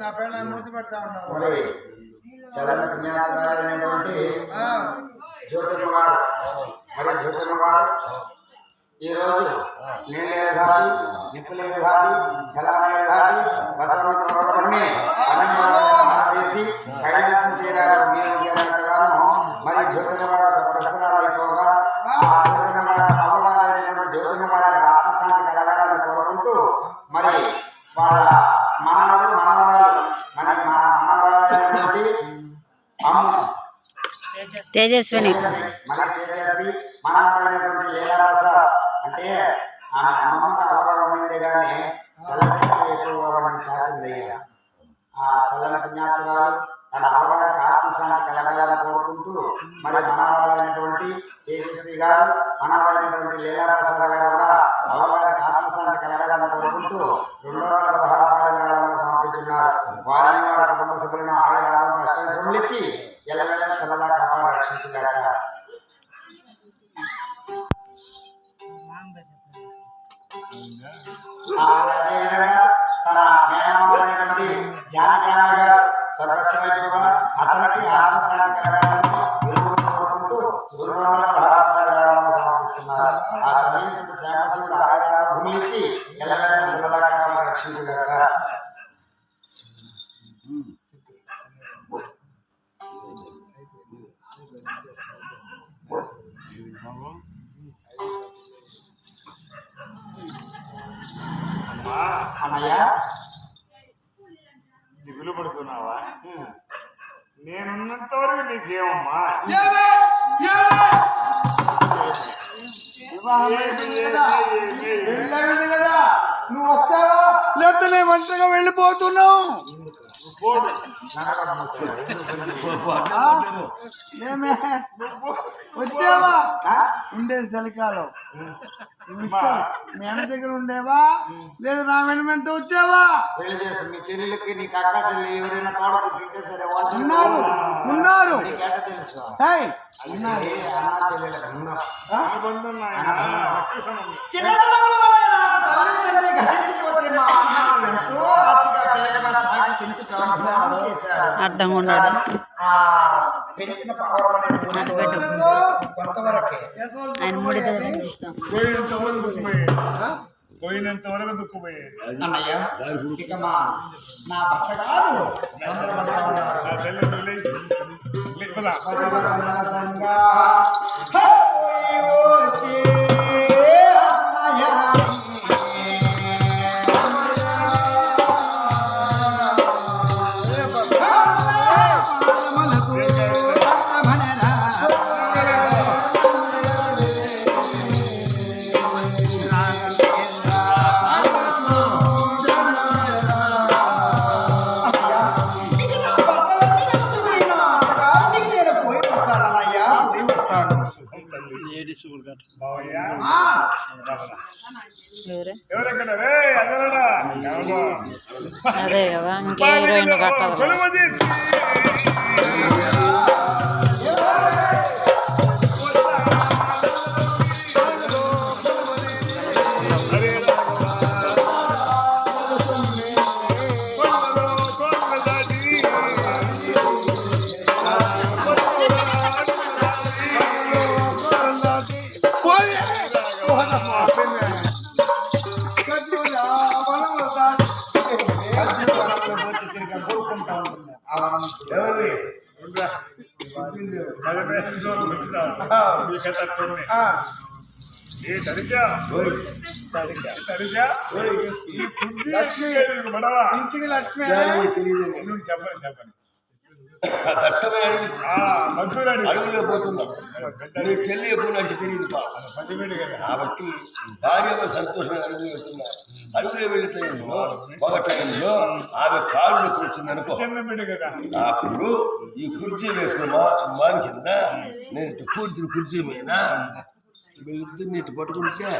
నా పేరు మూతి పెడతా ఉన్నావు మరి చలన పుణ్యాత్మరాలైనటువంటి జ్యోతిమ్మ గారు మరి జ్యోతిమ్మ గారు ఈరోజు నీళ్ళేరు ఘాటి నిప్పులేరు ఘాటి జలాలయ ఘాటి బసవన్ని చేసి కైలాసం చేరారు మేము చేరాను మరి గారి ఆత్మశాంతి కలగాలని కోరుకుంటూ మరి వాళ్ళ మనవడు మనవరాలు మన మనవరాలైనటువంటి అమ్మ తేజస్విని. మన మన శ్రీ గారు మనవాళ్ళైనటువంటి లీలాప్రసాద్ గారు కూడా అవగాహనకి ఆత్మశాంతి కలగాలని కోరుకుంటూ రెండు వందల పదహారు సమర్పించున్నారు. వారిని వారి కుటుంబ సభ్యులను ఆయన ఆరోగ్య అష్టం ఇచ్చి ఎల్లవేళ సరదా కాపాడు రక్షించుగాక. అదేవిధంగా తన మేనమామైనటువంటి జానకిరామ గారు స్వర్గస్యమైపోగా అతనికి ఆత్మశాంతి అన్నయ్య? దిగులు పడుతున్నావా? నేనున్నంత వరకు నీకేమమ్మా? ఏమే? ఏమే? వెళ్ళాడు కదా? నువ్వు వస్తావా? లేకపోతే నేను ఒంటరిగా వెళ్ళిపోతున్నావు? పోడు. ఆ? ఏమే? వచ్చావా? ఉండేది చలికాలం. మేన దగ్గర ఉండేవా? లేదా నా వెనుమెంత వచ్చావా? పెళ్ళి చేసి మీ చెల్లెలకి నీకు అక్క చెల్లి ఎవరైనా తోడకుంటుంటే సరే వాళ్ళు ఉన్నారు ఉన్నారు. నీకెట్ట తెలుసు? పెంచిన పవరం అనేది కొంతవరకే. ఆయన మూడు పోయినంత వరకు పోయినంత అన్నయ్య ఇక మా నా భర్త గారు చంద్రబాబు గారు నా తల్లి. అదే కదా ఇంకే హీరోయిన్ కట్టాలి ఏ సరిగ్గా సరిగ్గా ఈ ఎక్కేది బడవా ఇంటికి లక్ష్మి నువ్వు చెప్పండి చెప్పండి ఆ, మధురాడి అడవిలో పోతున్నాం నీ చెల్లి ఎప్పుడు నాకు తెలియదు కాబట్టి భార్య సంతోషంగా వెళ్తున్నా అడవిలో వెళితే ఒక టైంలో ఆమె కాళ్ళు కూర్చుంది అనుకో చిన్న బిడ్డ కదా అప్పుడు ఈ కుర్చీ వేసిన మా మాని కింద నేను ఇటు కూర్చుని కుర్చీ మీద ఇద్దరిని ఇటు పట్టుకుంటే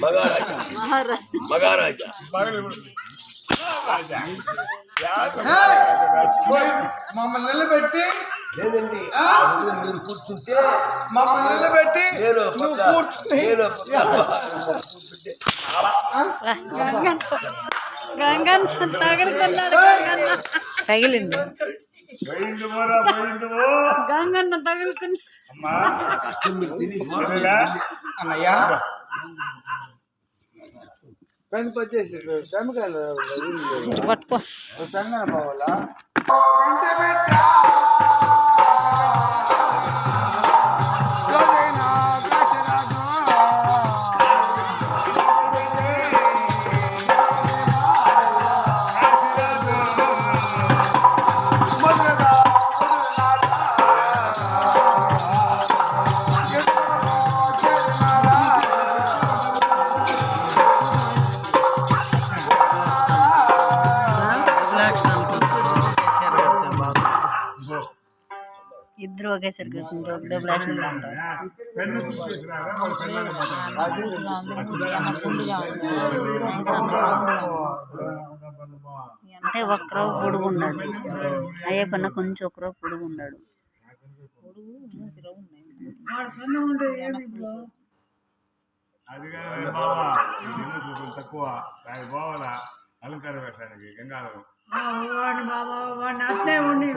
మగారాజా మగారాజా పోయి మమ్మల్ని నిలబెట్టి లేదండి. ఆ? మీరు కూర్చుంటే మమ్మల్ని నిలబెట్టి నేను నువ్వు కూర్చుని తగిలింది. గంగన్న వదిలా? అన్నయ్యా? పెన్ పచ్చేసి పెమ్మకాయలు ఇటు పట్టుకో. పెంగన పోవాలా? ఇద్దరు ఒకేసారి కూర్చుంటే పెన్ను పిల్లల్ని మాట్లాడు. అంటే ఒక్కరో పొడుగున్నాడు అయ్యప్పన్న కొంచెం ఒకరో పొడుగున్నాడు అది కాదు బావా నిన్ను చూపులు తక్కువ. దానికి పోవాలా? అలంకార వేషానికి గంగాధరం. వాడిని బాబా వాడిని అట్లే ఉండి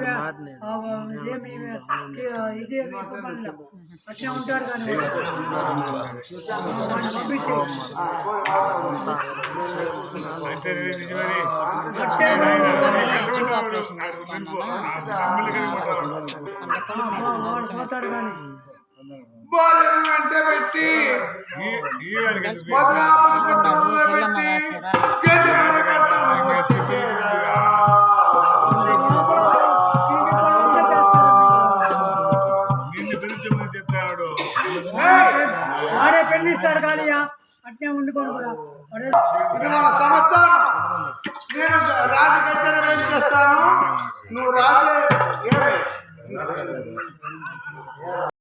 ఆ, ఏమి ఇది అట్లే ఉంటాడు కానీ వాడిని పంపించి. వాడు పోతాడు కానీ. పెట్టి. వాడే పెళ్ళి ఇస్తాడు కానీ అట్నే ఉండుకోను కూడా. సంవత్సరం నేను రాజకైతే నువ్వు రాజే